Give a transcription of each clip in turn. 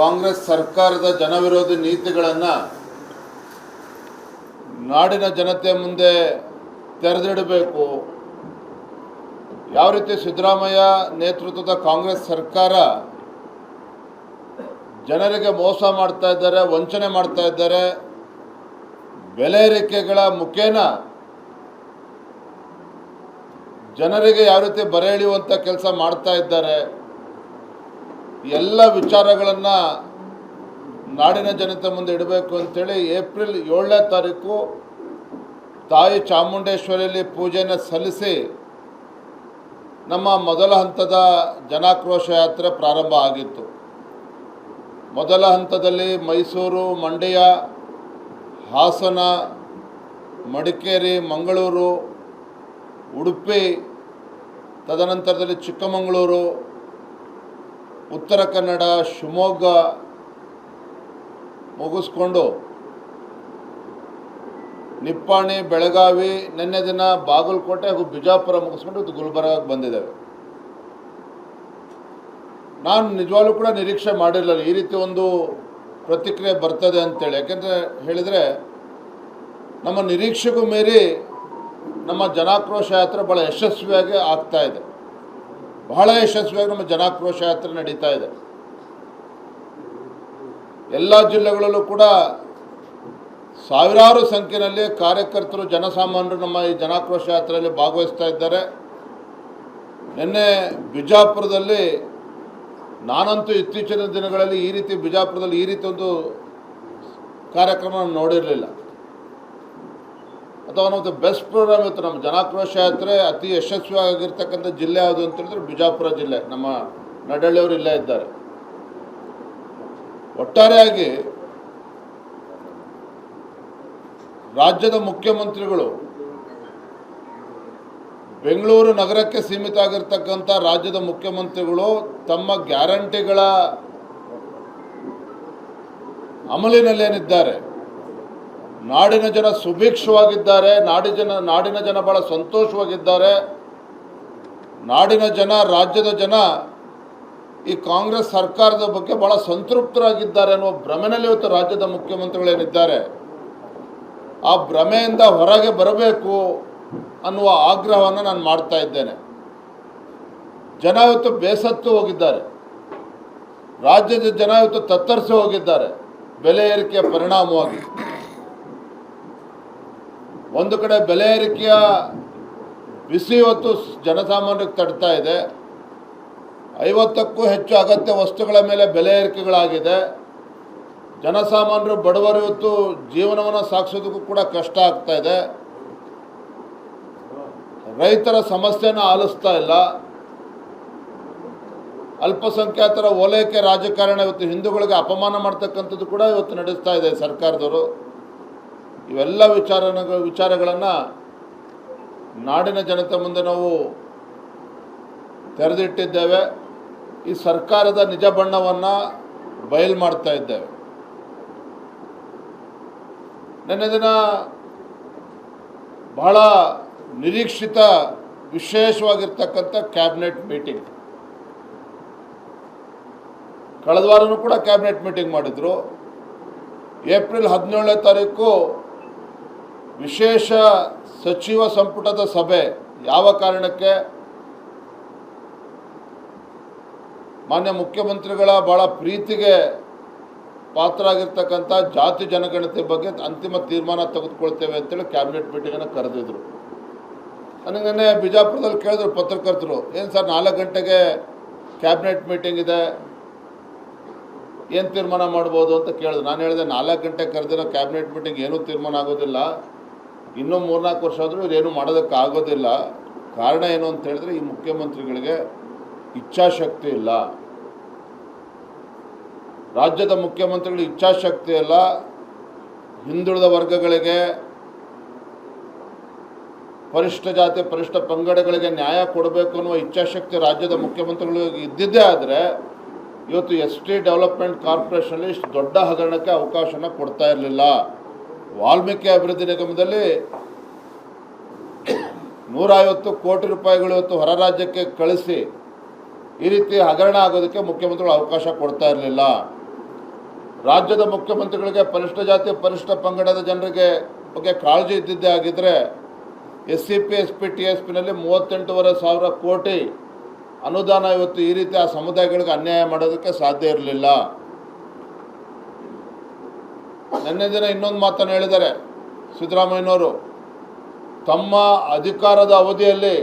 ಕಾಂಗ್ರೆಸ್ ಸರ್ಕಾರದ ಜನವಿರೋಧಿ ನೀತಿಗಳನ್ನು ನಾಡಿನ ಜನತೆ ಮುಂದೆ ತೆರೆದಿಡಬೇಕು. ಯಾವ ರೀತಿ ಸಿದ್ದರಾಮಯ್ಯ ನೇತೃತ್ವದ ಕಾಂಗ್ರೆಸ್ ಸರ್ಕಾರ ಜನರಿಗೆ ಮೋಸ ಮಾಡ್ತಾ ಇದ್ದಾರೆ, ವಂಚನೆ ಮಾಡ್ತಾ ಇದ್ದಾರೆ, ಬೆಲೆ ಏರಿಕೆಗಳ ಮುಖೇನ ಜನರಿಗೆ ಯಾವ ರೀತಿ ಬರೆ ಕೆಲಸ ಮಾಡ್ತಾ ಇದ್ದಾರೆ ಎಲ್ಲ ವಿಚಾರಗಳನ್ನು ನಾಡಿನ ಜನತೆ ಮುಂದೆ ಇಡಬೇಕು ಅಂತೇಳಿ ಏಪ್ರಿಲ್ ಏಳನೇ ತಾರೀಕು ತಾಯಿ ಚಾಮುಂಡೇಶ್ವರಿಯಲ್ಲಿ ಪೂಜೆಯನ್ನು ಸಲ್ಲಿಸಿ ನಮ್ಮ ಮೊದಲ ಹಂತದ ಜನಾಕ್ರೋಶ ಯಾತ್ರೆ ಪ್ರಾರಂಭ ಆಗಿತ್ತು. ಮೊದಲ ಹಂತದಲ್ಲಿ ಮೈಸೂರು, ಮಂಡ್ಯ, ಹಾಸನ, ಮಡಿಕೇರಿ, ಮಂಗಳೂರು, ಉಡುಪಿ, ತದನಂತರದಲ್ಲಿ ಚಿಕ್ಕಮಗಳೂರು ಉತ್ತರ ಕನ್ನಡ ಶಿವಮೊಗ್ಗ ಮುಗಿಸ್ಕೊಂಡು ನಿಪ್ಪಾಣಿ, ಬೆಳಗಾವಿ, ನಿನ್ನೆ ದಿನ ಬಾಗಲಕೋಟೆ ಹಾಗೂ ಬಿಜಾಪುರ ಮುಗಿಸ್ಕೊಂಡು ಇದು ಗುಲ್ಬರ್ಗಕ್ಕೆ ಬಂದಿದ್ದೇವೆ. ನಾನು ನಿಜವಾಗ್ಲೂ ಕೂಡ ನಿರೀಕ್ಷೆ ಮಾಡಿರಲಿಲ್ಲ. ಈ ರೀತಿ ಒಂದು ಪ್ರತಿಕ್ರಿಯೆ ಬರ್ತದೆ ಅಂತೇಳಿ. ಯಾಕೆಂದರೆ ಹೇಳಿದರೆ, ನಮ್ಮ ನಿರೀಕ್ಷೆಗೂ ಮೀರಿ ನಮ್ಮ ಜನಾಕ್ರೋಶ ಯಾತ್ರೆ ಭಾಳ ಯಶಸ್ವಿಯಾಗಿ ಆಗ್ತಾ ಇದೆ. ಬಹಳ ಯಶಸ್ವಿಯಾಗಿ ನಮ್ಮ ಜನಾಕ್ರೋಶ ಯಾತ್ರೆ ನಡೀತಾ ಇದೆ. ಎಲ್ಲ ಜಿಲ್ಲೆಗಳಲ್ಲೂ ಕೂಡ ಸಾವಿರಾರು ಸಂಖ್ಯೆಯಲ್ಲಿ ಕಾರ್ಯಕರ್ತರು, ಜನಸಾಮಾನ್ಯರು ನಮ್ಮ ಈ ಜನಾಕ್ರೋಶ ಯಾತ್ರೆಯಲ್ಲಿ ಭಾಗವಹಿಸ್ತಾ ಇದ್ದಾರೆ. ನಿನ್ನೆ ಬಿಜಾಪುರದಲ್ಲಿ ನಾನಂತೂ ಇತ್ತೀಚಿನ ದಿನಗಳಲ್ಲಿ ಈ ರೀತಿ ಬಿಜಾಪುರದಲ್ಲಿ ಈ ರೀತಿ ಒಂದು ಕಾರ್ಯಕ್ರಮ ನಾನು ನೋಡಿರಲಿಲ್ಲ ಆಫ್ ದ ಬೆಸ್ಟ್ ಪ್ರೋಗ್ರಾಮ್ ಇತ್ತು. ನಮ್ಮ ಜನಾಕ್ರೋಶ ಯಾತ್ರೆ ಅತಿ ಯಶಸ್ವಿಯಾಗಿರ್ತಕ್ಕಂಥ ಜಿಲ್ಲೆ ಯಾವುದು ಅಂತ ಹೇಳಿದ್ರೆ ಬಿಜಾಪುರ ಜಿಲ್ಲೆ. ನಮ್ಮ ನಡಳ್ಳಿಯವರು ಇಲ್ಲೇ ಇದ್ದಾರೆ. ಒಟ್ಟಾರೆಯಾಗಿ ರಾಜ್ಯದ ಮುಖ್ಯಮಂತ್ರಿಗಳು ಬೆಂಗಳೂರು ನಗರಕ್ಕೆ ಸೀಮಿತ ಆಗಿರ್ತಕ್ಕಂಥ ರಾಜ್ಯದ ಮುಖ್ಯಮಂತ್ರಿಗಳು ತಮ್ಮ ಗ್ಯಾರಂಟಿಗಳ ಅಮಲಿನಲ್ಲೇನಿದ್ದಾರೆ. ನಾಡಿನ ಜನ ಸುಭಿಕ್ಷವಾಗಿದ್ದಾರೆ, ನಾಡಿ ಜನ, ನಾಡಿನ ಜನ ಬಹಳ ಸಂತೋಷವಾಗಿದ್ದಾರೆ. ನಾಡಿನ ಜನ, ರಾಜ್ಯದ ಜನ ಈ ಕಾಂಗ್ರೆಸ್ ಸರ್ಕಾರದ ಬಗ್ಗೆ ಬಹಳ ಸಂತೃಪ್ತರಾಗಿದ್ದಾರೆ ಅನ್ನುವ ಭ್ರಮೆನಲ್ಲಿ ಇವತ್ತು ರಾಜ್ಯದ ಮುಖ್ಯಮಂತ್ರಿಗಳೇನಿದ್ದಾರೆ. ಆ ಭ್ರಮೆಯಿಂದ ಹೊರಗೆ ಬರಬೇಕು ಅನ್ನುವ ಆಗ್ರಹವನ್ನು ನಾನು ಮಾಡ್ತಾ ಇದ್ದೇನೆ. ಜನ ಇವತ್ತು ಬೇಸತ್ತು ಹೋಗಿದ್ದಾರೆ. ರಾಜ್ಯದ ಜನ ಇವತ್ತು ತತ್ತರಿಸಿ ಹೋಗಿದ್ದಾರೆ. ಬೆಲೆ ಏರಿಕೆಯ ಪರಿಣಾಮವಾಗಿ. ಒಂದು ಕಡೆ ಬೆಲೆ ಏರಿಕೆಯ ಬಿಸಿ ಇವತ್ತು ಜನಸಾಮಾನ್ಯರಿಗೆ ತಡ್ತಾ ಇದೆ. ಐವತ್ತಕ್ಕೂ ಹೆಚ್ಚು ಅಗತ್ಯ ವಸ್ತುಗಳ ಮೇಲೆ ಬೆಲೆ ಏರಿಕೆಗಳಾಗಿದೆ. ಜನಸಾಮಾನ್ಯರು ಬಡವರು ಇವತ್ತು ಜೀವನವನ್ನು ಸಾಗಿಸೋದಕ್ಕೂ ಕೂಡ ಕಷ್ಟ ಆಗ್ತಾ ಇದೆ. ರೈತರ ಸಮಸ್ಯೆನ ಆಲಿಸ್ತಾ ಇಲ್ಲ. ಅಲ್ಪಸಂಖ್ಯಾತರ ಓಲೈಕೆ ರಾಜಕಾರಣ ಇವತ್ತು ಹಿಂದೂಗಳಿಗೆ ಅಪಮಾನ ಮಾಡ್ತಕ್ಕಂಥದ್ದು ಕೂಡ ಇವತ್ತು ನಡೆಸ್ತಾ ಇದೆ ಸರ್ಕಾರದವರು. ಇವೆಲ್ಲ ವಿಚಾರ ವಿಚಾರಗಳನ್ನು ನಾಡಿನ ಜನತೆ ಮುಂದೆ ನಾವು ತೆರೆದಿಟ್ಟಿದ್ದೇವೆ. ಈ ಸರ್ಕಾರದ ನಿಜ ಬಣ್ಣವನ್ನು ಬಯಲು ಮಾಡ್ತಾ ಇದ್ದೇವೆ. ನಿನ್ನೆ ದಿನ ಬಹಳ ನಿರೀಕ್ಷಿತ, ವಿಶೇಷವಾಗಿರ್ತಕ್ಕಂಥ ಕ್ಯಾಬಿನೆಟ್ ಮೀಟಿಂಗ್. ಕಳೆದ ವಾರನೂ ಕೂಡ ಕ್ಯಾಬಿನೆಟ್ ಮೀಟಿಂಗ್ ಮಾಡಿದರು. ಏಪ್ರಿಲ್ ಹದಿನೇಳನೇ ತಾರೀಕು ವಿಶೇಷ ಸಚಿವ ಸಂಪುಟದ ಸಭೆ ಯಾವ ಕಾರಣಕ್ಕೆ? ಮಾನ್ಯ ಮುಖ್ಯಮಂತ್ರಿಗಳ ಭಾಳ ಪ್ರೀತಿಗೆ ಪಾತ್ರ ಆಗಿರ್ತಕ್ಕಂಥ ಜಾತಿ ಜನಗಣತಿ ಬಗ್ಗೆ ಅಂತಿಮ ತೀರ್ಮಾನ ತೆಗೆದುಕೊಳ್ತೇವೆ ಅಂತೇಳಿ ಕ್ಯಾಬಿನೆಟ್ ಮೀಟಿಂಗನ್ನು ಕರೆದಿದ್ರು. ನನಗೆ ನಿನ್ನೆ ಬಿಜಾಪುರದಲ್ಲಿ ಕೇಳಿದ್ರು ಪತ್ರಕರ್ತರು, ಏನು ಸರ್ ನಾಲ್ಕು ಗಂಟೆಗೆ ಕ್ಯಾಬಿನೆಟ್ ಮೀಟಿಂಗ್ ಇದೆ, ಏನು ತೀರ್ಮಾನ ಮಾಡ್ಬೋದು? ಅಂತ ಕೇಳಿದ್ರು. ನಾನು ಹೇಳಿದೆ, ನಾಲ್ಕು ಗಂಟೆ ಕರೆದಿರೋ ಕ್ಯಾಬಿನೆಟ್ ಮೀಟಿಂಗ್ ಏನೂ ತೀರ್ಮಾನ ಆಗೋದಿಲ್ಲ. ಇನ್ನೂ ಮೂರ್ನಾಲ್ಕು ವರ್ಷ ಆದರೂ ಇದೇನು ಮಾಡೋದಕ್ಕೆ ಆಗೋದಿಲ್ಲ ಕಾರಣ ಏನು ಅಂತ ಹೇಳಿದ್ರೆ ಈ ಮುಖ್ಯಮಂತ್ರಿಗಳಿಗೆ ಇಚ್ಛಾಶಕ್ತಿ ಇಲ್ಲ. ರಾಜ್ಯದ ಮುಖ್ಯಮಂತ್ರಿಗಳು ಇಚ್ಛಾಶಕ್ತಿ ಇಲ್ಲ. ಹಿಂದುಳಿದ ವರ್ಗಗಳಿಗೆ, ಪರಿಷ್ಠ ಜಾತಿ, ಪರಿಷ್ಠ ಪಂಗಡಗಳಿಗೆ ನ್ಯಾಯ ಕೊಡಬೇಕು ಅನ್ನುವ ಇಚ್ಛಾಶಕ್ತಿ ರಾಜ್ಯದ ಮುಖ್ಯಮಂತ್ರಿಗಳಿಗೆ ಇದ್ದಿದ್ದೇ ಆದರೆ ಇವತ್ತು ಎಸ್ ಟಿ ಡೆವಲಪ್ಮೆಂಟ್ ಕಾರ್ಪೊರೇಷನಲ್ಲಿ ದೊಡ್ಡ ಹಗರಣಕ್ಕೆ ಅವಕಾಶನ ಕೊಡ್ತಾ ಇರಲಿಲ್ಲ. ವಾಲ್ಮೀಕಿ ಅಭಿವೃದ್ಧಿ ನಿಗಮದಲ್ಲಿ ನೂರೈವತ್ತು ಕೋಟಿ ರೂಪಾಯಿಗಳು ಇವತ್ತು ಹೊರ ರಾಜ್ಯಕ್ಕೆ ಕಳಿಸಿ ಈ ರೀತಿ ಹಗರಣ ಆಗೋದಕ್ಕೆ ಮುಖ್ಯಮಂತ್ರಿಗಳು ಅವಕಾಶ ಕೊಡ್ತಾ ಇರಲಿಲ್ಲ. ರಾಜ್ಯದ ಮುಖ್ಯಮಂತ್ರಿಗಳಿಗೆ ಪರಿಷ್ಠ ಜಾತಿ, ಪರಿಷ್ಠ ಪಂಗಡದ ಜನರಿಗೆ ಬಗ್ಗೆ ಕಾಳಜಿ ಇದ್ದಿದ್ದೇ ಆಗಿದ್ದರೆ S C P S P T S ಪಿನಲ್ಲಿ ಮೂವತ್ತೆಂಟೂವರೆ ಸಾವಿರ ಕೋಟಿ ಅನುದಾನ ಇವತ್ತು ಈ ರೀತಿ ಆ ಸಮುದಾಯಗಳಿಗೆ ಅನ್ಯಾಯ ಮಾಡೋದಕ್ಕೆ ಸಾಧ್ಯ ಇರಲಿಲ್ಲ. ನಿನ್ನೆ ದಿನ ಇನ್ನೊಂದು ಮಾತನ್ನು ಹೇಳಿದ್ದಾರೆ ಸಿದ್ದರಾಮಯ್ಯನವರು. ತಮ್ಮ ಅಧಿಕಾರದ ಅವಧಿಯಲ್ಲಿ,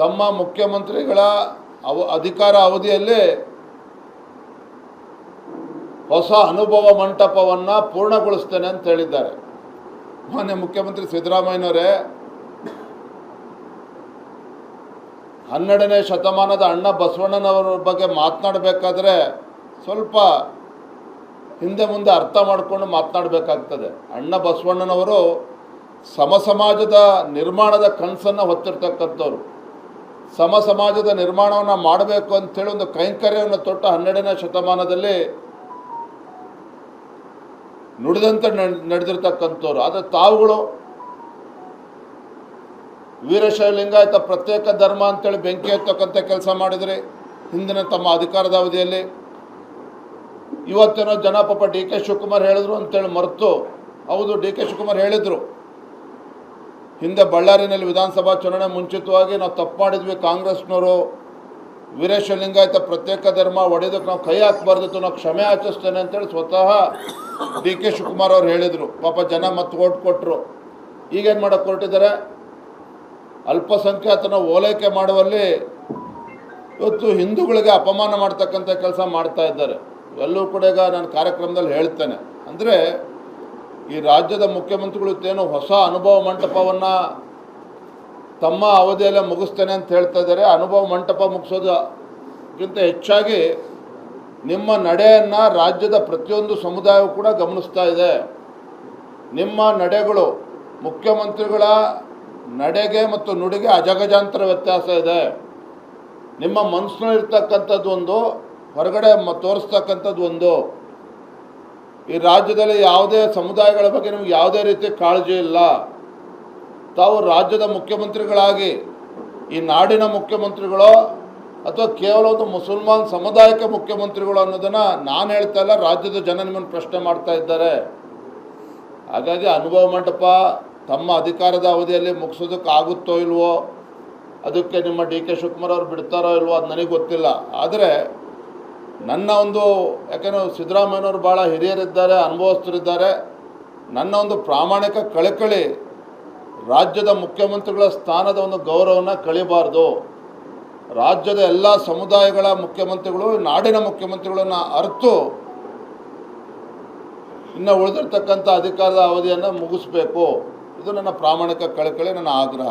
ತಮ್ಮ ಮುಖ್ಯಮಂತ್ರಿಗಳ ಅವ, ಅಧಿಕಾರ ಅವಧಿಯಲ್ಲಿ ಹೊಸ ಅನುಭವ ಮಂಟಪವನ್ನು ಪೂರ್ಣಗೊಳಿಸ್ತೇನೆ ಅಂತ ಹೇಳಿದ್ದಾರೆ. ಮಾನ್ಯ ಮುಖ್ಯಮಂತ್ರಿ ಸಿದ್ದರಾಮಯ್ಯನವರೇ, ಹನ್ನೆರಡನೇ ಶತಮಾನದ ಅಣ್ಣ ಬಸವಣ್ಣನವರ ಬಗ್ಗೆ ಮಾತನಾಡಬೇಕಾದ್ರೆ ಸ್ವಲ್ಪ ಹಿಂದೆ ಮುಂದೆ ಅರ್ಥ ಮಾಡಿಕೊಂಡು ಮಾತನಾಡಬೇಕಾಗ್ತದೆ. ಅಣ್ಣ ಬಸವಣ್ಣನವರು ಸಮ ಸಮಾಜದ ನಿರ್ಮಾಣದ ಕನಸನ್ನು ಹೊತ್ತಿರ್ತಕ್ಕಂಥವ್ರು. ಸಮ ಸಮಾಜದ ನಿರ್ಮಾಣವನ್ನು ಮಾಡಬೇಕು ಅಂಥೇಳಿ ಒಂದು ಕೈಂಕರ್ಯವನ್ನು ತೊಟ್ಟ ಹನ್ನೆರಡನೇ ಶತಮಾನದಲ್ಲಿ ನುಡಿದಂತೆ ನಡ್- ನಡೆದಿರ್ತಕ್ಕಂಥವ್ರು. ಆದರೆ ತಾವುಗಳು ವೀರಶೈವ ಲಿಂಗಾಯತ ಪ್ರತ್ಯೇಕ ಧರ್ಮ ಅಂತೇಳಿ ಬೆಂಕಿ ಹತ್ತಕ್ಕಂಥ ಕೆಲಸ ಮಾಡಿದರೆ ಹಿಂದಿನ ತಮ್ಮ ಅಧಿಕಾರದ ಅವಧಿಯಲ್ಲಿ. ಇವತ್ತೇನೋ ಜನ ಪಾಪ ಡಿ ಕೆ ಶಿವಕುಮಾರ್ ಹೇಳಿದ್ರು ಅಂತೇಳಿ ಮರೆತು, ಹೌದು, ಡಿ ಕೆ ಶಿವಕುಮಾರ್ ಹೇಳಿದರು. ಹಿಂದೆ ಬಳ್ಳಾರಿನಲ್ಲಿ ವಿಧಾನಸಭಾ ಚುನಾವಣೆ ಮುಂಚಿತವಾಗಿ ನಾವು ತಪ್ಪು ಮಾಡಿದ್ವಿ, ಕಾಂಗ್ರೆಸ್ನವರು. ವೀರೇಶ ಲಿಂಗಾಯತ ಪ್ರತ್ಯೇಕ ಧರ್ಮ ಒಡೆದಕ್ಕೆ ನಾವು ಕೈ ಹಾಕಬಾರ್ದಿತ್ತು ನಾವು ಕ್ಷಮೆ ಆಚರಿಸ್ತೇನೆ ಅಂತೇಳಿ ಸ್ವತಃ ಡಿ ಕೆ ಶಿವಕುಮಾರ್ ಅವ್ರು ಹೇಳಿದರು. ಪಾಪ ಜನ ಮತ್ತೆ ಓಟ್ ಕೊಟ್ಟರು ಈಗೇನು ಮಾಡೋಕ್ಕೆ ಹೊರಟಿದ್ದಾರೆ? ಅಲ್ಪಸಂಖ್ಯಾತನ ಓಲೈಕೆ ಮಾಡುವಲ್ಲಿ ಇವತ್ತು ಹಿಂದೂಗಳಿಗೆ ಅಪಮಾನ ಮಾಡ್ತಕ್ಕಂಥ ಕೆಲಸ ಮಾಡ್ತಾ ಇದ್ದಾರೆ. ಇವೆಲ್ಲವೂ ಕೂಡ ಈಗ ನಾನು ಕಾರ್ಯಕ್ರಮದಲ್ಲಿ ಹೇಳ್ತೇನೆ. ಅಂದರೆ ಈ ರಾಜ್ಯದ ಮುಖ್ಯಮಂತ್ರಿಗಳು ಏನು ಹೊಸ ಅನುಭವ ಮಂಟಪವನ್ನು ತಮ್ಮ ಅವಧಿಯಲ್ಲೇ ಮುಗಿಸ್ತೇನೆ ಅಂತ ಹೇಳ್ತಾ ಇದ್ದಾರೆ. ಅನುಭವ ಮಂಟಪ ಮುಗಿಸೋದಕ್ಕಿಂತ ಹೆಚ್ಚಾಗಿ ನಿಮ್ಮ ನಡೆಯನ್ನು ರಾಜ್ಯದ ಪ್ರತಿಯೊಂದು ಸಮುದಾಯವು ಕೂಡ ಗಮನಿಸ್ತಾ ಇದೆ. ನಿಮ್ಮ ನಡೆಗಳು ಮುಖ್ಯಮಂತ್ರಿಗಳ ನಡೆಗೆ ಮತ್ತು ನುಡಿಗೆ ಅಜಗಜಾಂತರ ವ್ಯತ್ಯಾಸ ಇದೆ. ನಿಮ್ಮ ಮನಸ್ಸಿನಲ್ಲಿರ್ತಕ್ಕಂಥದ್ದು ಒಂದು ಹೊರಗಡೆ ತೋರಿಸ್ತಕ್ಕಂಥದ್ದು ಒಂದು. ಈ ರಾಜ್ಯದಲ್ಲಿ ಯಾವುದೇ ಸಮುದಾಯಗಳ ಬಗ್ಗೆ ನಿಮ್ಗೆ ಯಾವುದೇ ರೀತಿ ಕಾಳಜಿ ಇಲ್ಲ. ತಾವು ರಾಜ್ಯದ ಮುಖ್ಯಮಂತ್ರಿಗಳಾಗಿ, ಈ ನಾಡಿನ ಮುಖ್ಯಮಂತ್ರಿಗಳು, ಅಥವಾ ಕೇವಲ ಒಂದು ಮುಸಲ್ಮಾನ್ ಸಮುದಾಯಕ್ಕೆ ಮುಖ್ಯಮಂತ್ರಿಗಳು ಅನ್ನೋದನ್ನು ನಾನು ಹೇಳ್ತಾ ಇಲ್ಲ, ರಾಜ್ಯದ ಜನ ನಿಮ್ಮನ್ನು ಪ್ರಶ್ನೆ ಮಾಡ್ತಾ ಇದ್ದಾರೆ. ಹಾಗಾಗಿ ಅನುಭವ ಮಂಟಪ ತಮ್ಮ ಅಧಿಕಾರದ ಅವಧಿಯಲ್ಲಿ ಮುಗಿಸೋದಕ್ಕೆ ಆಗುತ್ತೋ ಇಲ್ವೋ, ಅದಕ್ಕೆ ನಿಮ್ಮ ಡಿ ಕೆ ಶಿವಕುಮಾರ್ ಅವ್ರು ಬಿಡ್ತಾರೋ ಇಲ್ವೋ ಅದು ನನಗೆ ಗೊತ್ತಿಲ್ಲ. ಆದರೆ ನನ್ನ ಒಂದು, ಯಾಕೆಂದರೆ ಸಿದ್ದರಾಮಯ್ಯನವರು ಭಾಳ ಹಿರಿಯರಿದ್ದಾರೆ, ಅನುಭವಸ್ಥರಿದ್ದಾರೆ. ನನ್ನ ಒಂದು ಪ್ರಾಮಾಣಿಕ ಕಳಕಳಿ, ರಾಜ್ಯದ ಮುಖ್ಯಮಂತ್ರಿಗಳ ಸ್ಥಾನದ ಒಂದು ಗೌರವನ ಕಳಿಬಾರ್ದು. ರಾಜ್ಯದ ಎಲ್ಲ ಸಮುದಾಯಗಳ ಮುಖ್ಯಮಂತ್ರಿಗಳು, ನಾಡಿನ ಮುಖ್ಯಮಂತ್ರಿಗಳನ್ನು ಅರ್ತು, ಇನ್ನು ಉಳಿದಿರ್ತಕ್ಕಂಥ ಅಧಿಕಾರದ ಅವಧಿಯನ್ನು ಮುಗಿಸ್ಬೇಕು. ಇದು ನನ್ನ ಪ್ರಾಮಾಣಿಕ ಕಳಕಳಿ, ನನ್ನ ಆಗ್ರಹ.